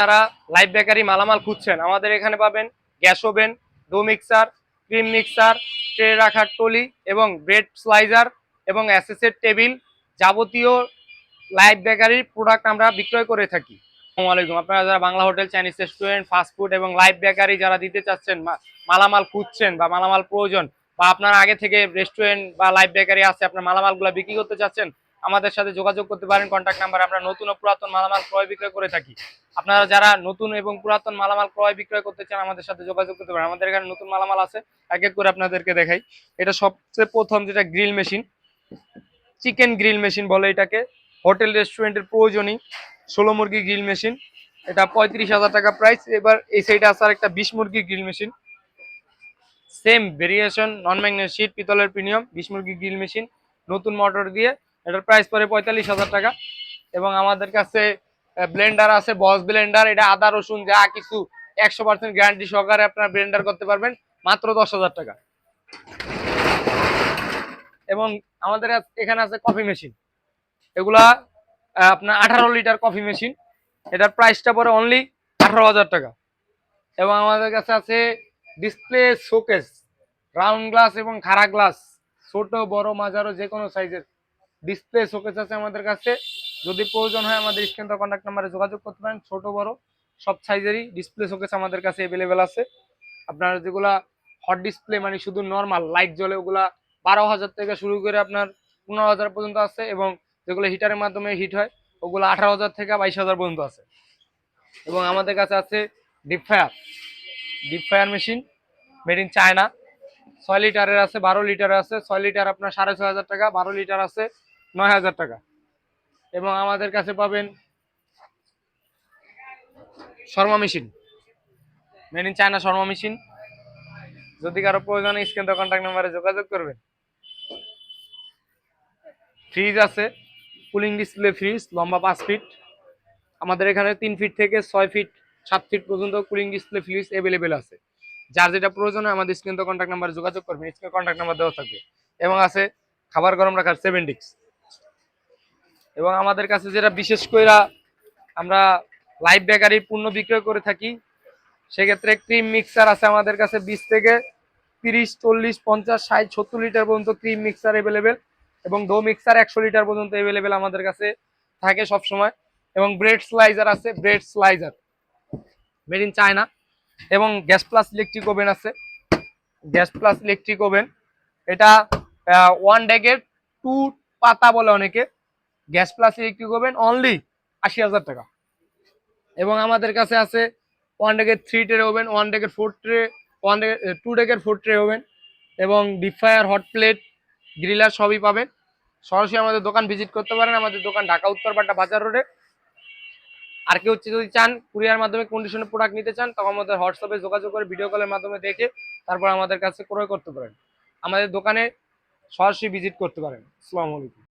যারা live bakery মালামাল খুঁজছেন। আমাদের এখানে পাবেন gas oven dough mixer, cream mixer, tray রাখার টলি এবং ব্রেড স্লাইজার এবং অ্যাসেসের টেবিল যাবতীয় লাইভ বেকারির প্রোডাক্ট আমরা বিক্রয় করে থাকি। আসসালামু আলাইকুম। আপনারা যারা Bangla hotel Chinese restaurant fast food এবং লাইভ বেকারি যারা দিতে চাচ্ছেন মালামাল খুঁজছেন বা মালামাল প্রয়োজন বা আপনার আগে থেকে রেস্টুরেন্ট বা লাইভ বেকারি আছে, আপনার মালামালগুলো বিক্রি করতে চাচ্ছেন আমাদের সাথে যোগাযোগ করতে পারেন। কন্ট্যাক্ট নাম্বার আমরা নতুন ও পুরাতন মালামাল ক্রয় বিক্রয় করে থাকি। আপনারা যারা নতুন এবং পুরাতন মালামাল ক্রয় বিক্রয় করতে চান, আমাদের সাথে যোগাযোগ করতে পারেন। আমাদের এখানে নতুন মালামাল আছে। এক এক করে আপনাদেরকে দেখাই। এটা সবচেয়ে প্রথম যেটা grill machine chicken grill machine বলে এটাকে। হোটেল রেস্টুরেন্টের প্রয়োজনই। ষোলো মুরগি গ্রিল মেশিন এটা পঁয়ত্রিশ হাজার টাকা প্রাইস এবার এই সাইডে আছে আর একটা বিশ মুরগি grill machine same variation non magnet sheet পিতলের প্রিমিয়াম বিশ মুরগি গ্রিল মেশিন নতুন মোটর দিয়ে এটার প্রাইস পরে পঁয়তাল্লিশ হাজার টাকা। এবং আমাদের কাছে ব্লেন্ডার আছে বস ব্লেন্ডার এটা আদা, রসুন, যা কিছু একশো পার্সেন্ট গ্যারান্টি সহকারে আপনার ব্লেন্ডার করতে পারবেন, মাত্র দশ হাজার টাকা। এবং আমাদের এখানে আছে কফি মেশিন এগুলা আপনার আঠারো লিটার কফি মেশিন এটার প্রাইসটা পরে অনলি আঠারো হাজার টাকা। এবং আমাদের কাছে আছে ডিসপ্লে শোকেস রাউন্ড গ্লাস এবং খাড়া গ্লাস ছোট, বড়, মাঝারো যে কোনো সাইজের ডিসপ্লে শোকেস আছে আমাদের কাছে। যদি প্রয়োজন হয় আমাদের স্ক্রিন কন্ট্যাক্ট নাম্বারে যোগাযোগ করতে পারেন। ছোট, বড়, সব সাইজেরই ডিসপ্লে শোকেস আমাদের কাছে অ্যাভেলেবেল আছে। আপনার যেগুলা হট ডিসপ্লে মানে শুধু নর্মাল লাইট জ্বলে ওগুলা বারো হাজার থেকে শুরু করে আপনার পনেরো হাজার পর্যন্ত আছে এবং যেগুলো হিটারের মাধ্যমে হিট হয়, ওগুলো আঠারো হাজার থেকে বাইশ হাজার পর্যন্ত আছে। এবং আমাদের কাছে আছে deep fryer deep fryer machine made in China ছয় লিটারের আছে, বারো লিটার আছে। ছয় লিটার আপনার সাড়ে ছয় হাজার টাকা, বারো লিটার আছে। নয় হাজার টাকা। এবং আমাদের কাছে পাবেন shawarma machine. Made in China shawarma machine. যদি কারও প্রয়োজন স্ক্রিন তো কন্ট্যাক্ট নাম্বারে যোগাযোগ করবেন। ফ্রিজ আছে কুলিং ডিসপ্লে ফ্রিজ লম্বা পাঁচ ফিট আমাদের এখানে তিন ফিট থেকে ছয় ফিট সাত ফিট পর্যন্ত কুলিং ডিসপ্লে ফ্রিজ অ্যাভেলেবেল আছে। যার যেটা প্রয়োজন হয়, আমাদের স্ক্রিন তো কন্ট্যাক্ট নাম্বারে যোগাযোগ করবেন। স্ক্রিন কন্ট্যাক্ট নাম্বার দেওয়া থাকবে। এবং আছে খাবার গরম রাখার সেভেন ডিক্স এবং আমাদের কাছে যেটা বিশেষ করে আমরা লাইভ বেকারির পণ্য বিক্রয় করে থাকি, সেক্ষেত্রে ক্রিম মিক্সার আছে আমাদের কাছে বিশ থেকে তিরিশ, চল্লিশ, পঞ্চাশ, ষাট, সত্তর লিটার পর্যন্ত ক্রিম মিক্সার অ্যাভেলেবেল এবং ডো মিক্সার একশো লিটার পর্যন্ত অ্যাভেলেবেল আমাদের কাছে থাকে সব সময় এবং ব্রেড স্লাইজার আছে, bread slicer made in China এবং গ্যাস প্লাস ইলেকট্রিক ওভেন আছে, গ্যাস প্লাস ইলেকট্রিক ওভেন, এটা ওয়ান ডেকের টু পাতা বলে অনেকে। Gas plus electric oven only আশি হাজার টাকা। এবং আমাদের কাছে আছে ওয়ান ডেকের থ্রি ট্রে ওভেন ওয়ান ডেকের ফোর ট্রে ওয়ান ডেকের টু ডেকের ফোর ট্রে ওভেন এবং deep fryer hot plate griller সবই পাবেন। সরাসরি আমাদের দোকান ভিজিট করতে পারেন। আমাদের দোকান ঢাকা উত্তরপাড্ডা বাজার রোডে আর কেউ হচ্ছে যদি চান কুরিয়ার মাধ্যমে কন্ডিশনের প্রোডাক্ট নিতে চান, তখন আমাদের হোয়াটসঅ্যাপে যোগাযোগ করে ভিডিও কলের মাধ্যমে দেখে তারপর আমাদের কাছে ক্রয় করতে পারেন। আমাদের দোকানে সরাসরি ভিজিট করতে পারেন। আসসালামু আলাইকুম।